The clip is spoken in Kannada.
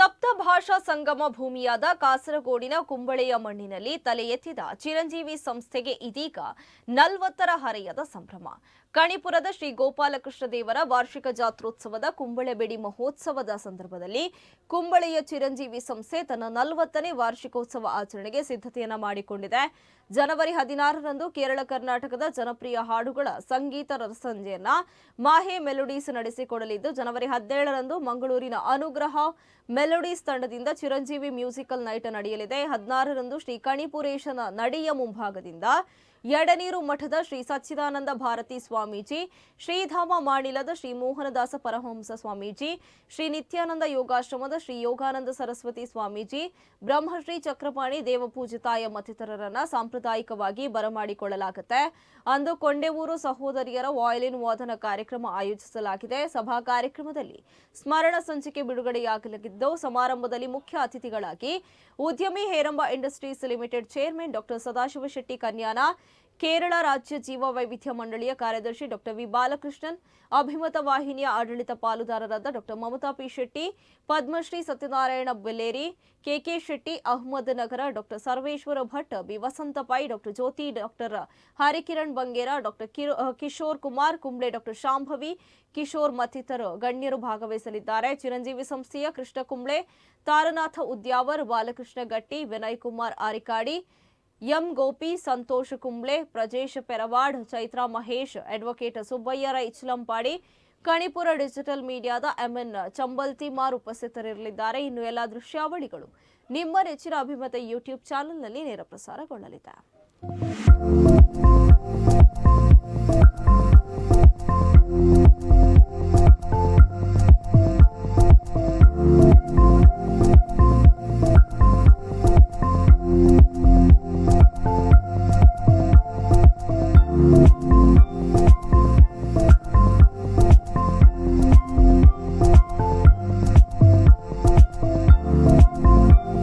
ಸಪ್ತಭಾಷಾ ಸಂಗಮ ಭೂಮಿಯಾದ ಕಾಸರಗೋಡಿನ ಕುಂಬಳೆಯ ಮಣ್ಣಿನಲ್ಲಿ ತಲೆ ಎತ್ತಿದ ಚಿರಂಜೀವಿ ಸಂಸ್ಥೆಗೆ ಇದೀಗ ನಲ್ವತ್ತರ ಹರೆಯದ ಸಂಭ್ರಮ. ಕಣಿಪುರದ ಶ್ರೀ ಗೋಪಾಲಕೃಷ್ಣ ದೇವರ ವಾರ್ಷಿಕ ಜಾತ್ರೋತ್ಸವದ ಕುಂಬಳೆಬೆಡಿ ಮಹೋತ್ಸವದ ಸಂದರ್ಭದಲ್ಲಿ ಕುಂಬಳೆಯ ಚಿರಂಜೀವಿ ಸಂಸ್ಥೆ ತನ್ನ ನಲವತ್ತನೇ ವಾರ್ಷಿಕೋತ್ಸವ ಆಚರಣೆಗೆ ಸಿದ್ಧತೆಯನ್ನ ಮಾಡಿಕೊಂಡಿದೆ. ಜನವರಿ ಹದಿನಾರರಂದು ಕೇರಳ ಕರ್ನಾಟಕದ ಜನಪ್ರಿಯ ಹಾಡುಗಳ ಸಂಗೀತ ರಸಂಜೆಯನ್ನ ಮಾಹೆ ಮೆಲೋಡೀಸ್ ನಡೆಸಿಕೊಡಲಿದ್ದು, ಜನವರಿ ಹದಿನೇಳರಂದು ಮಂಗಳೂರಿನ ಅನುಗ್ರಹ ಮೆಲೋಡೀಸ್ ತಂಡದಿಂದ ಚಿರಂಜೀವಿ ಮ್ಯೂಸಿಕಲ್ ನೈಟ್ ನಡೆಯಲಿದೆ. ಹದಿನಾರರಂದು ಶ್ರೀ ಕಣಿಪುರೇಶನ ನಡಿಯ ಮುಂಭಾಗದಿಂದ ಯಡನೀರು ಮಠದ ಶ್ರೀ ಸಚ್ಚಿದಾನಂದ ಭಾರತಿ ಸ್ವಾಮೀಜಿ ಶ್ರೀಧಾಮ ಮಾಣಿಲದ ಶ್ರೀ ಮೋಹನದಾಸ ಪರಹಂಸ ಸ್ವಾಮೀಜಿ, ಶ್ರೀ ನಿತ್ಯಾನಂದ ಯೋಗಾಶ್ರಮದ ಶ್ರೀ ಯೋಗಾನಂದ ಸರಸ್ವತಿ ಸ್ವಾಮೀಜಿ, ಬ್ರಹ್ಮಶ್ರೀ ಚಕ್ರಪಾಣಿ ದೇವಪೂಜಿತಾಯ ಮತ್ತಿತರರನ್ನ ಸಾಂಪ್ರದಾಯಿಕವಾಗಿ ಬರಮಾಡಿಕೊಳ್ಳಲಾಗುತ್ತೆ. ಅಂದು ಕೊಂಡೆವೂರು ಸಹೋದರಿಯರ ವಾಯಲಿನ್ ವಾದನ ಕಾರ್ಯಕ್ರಮ ಆಯೋಜಿಸಲಾಗಿದೆ. ಸಭಾ ಕಾರ್ಯಕ್ರಮದಲ್ಲಿ ಸ್ಮರಣ ಸಂಚಿಕೆ ಬಿಡುಗಡೆಯಾಗಲಿದ್ದು, ಸಮಾರಂಭದಲ್ಲಿ ಮುಖ್ಯ ಅತಿಥಿಗಳಾಗಿ ಉದ್ಯಮಿ Heramba industries limited chairman doctor Sadashiva Shetty Kanyana Kerala ರಾಜ್ಯ ಜೀವ ವೈವಿಧ್ಯ ಮಂಡಳಿಯ ಕಾರ್ಯದರ್ಶಿ ಡಾಕ್ಟರ್ ವಿ ಬಾಲಕೃಷ್ಣನ್, ಅಭಿಮತ ವಾಹಿನಿಯ ಆಡಳಿತ ಪಾಲುದಾರರಾದ doctor Mamata P Shetty, Padmashri Satyanarayana Belleri, K K Shetty, Ahmed Nagar doctor Sarveshwara Bhat, B Vasantha Pai doctor Jyothi, doctor Harikiran Bangera, doctor Kishore Kumar, Kumble doctor Shambhavi, Kishore ಮತ್ತಿತರರು ಗಣ್ಯರು ಭಾಗವಹಿಸಲಿದ್ದಾರೆ. ಚಿರಂಜೀವಿ ಸಂಸ್ಥೆಯ Krishna Kumble, Taranatha Udyavar, Balakrishna Gatti, Vinay Kumar Arikadi M Gopi, Santhosh Kumble, Prajesh Perawad, Chaitra Mahesh, advocate Subbaiah Rai Kanipura digital ಮೀಡಿಯಾದ MN Chambaltimar ಉಪಸ್ಥಿತರಿರಲಿದ್ದಾರೆ. ಇನ್ನು ಎಲ್ಲ ದೃಶ್ಯಾವಳಿಗಳು ನಿಮ್ಮ ನೆಚ್ಚಿನ ಅಭಿಮತ ಯೂಟ್ಯೂಬ್ ಚಾನೆಲ್ನಲ್ಲಿ ನೇರ ಪ್ರಸಾರಗೊಳ್ಳಲಿದೆ.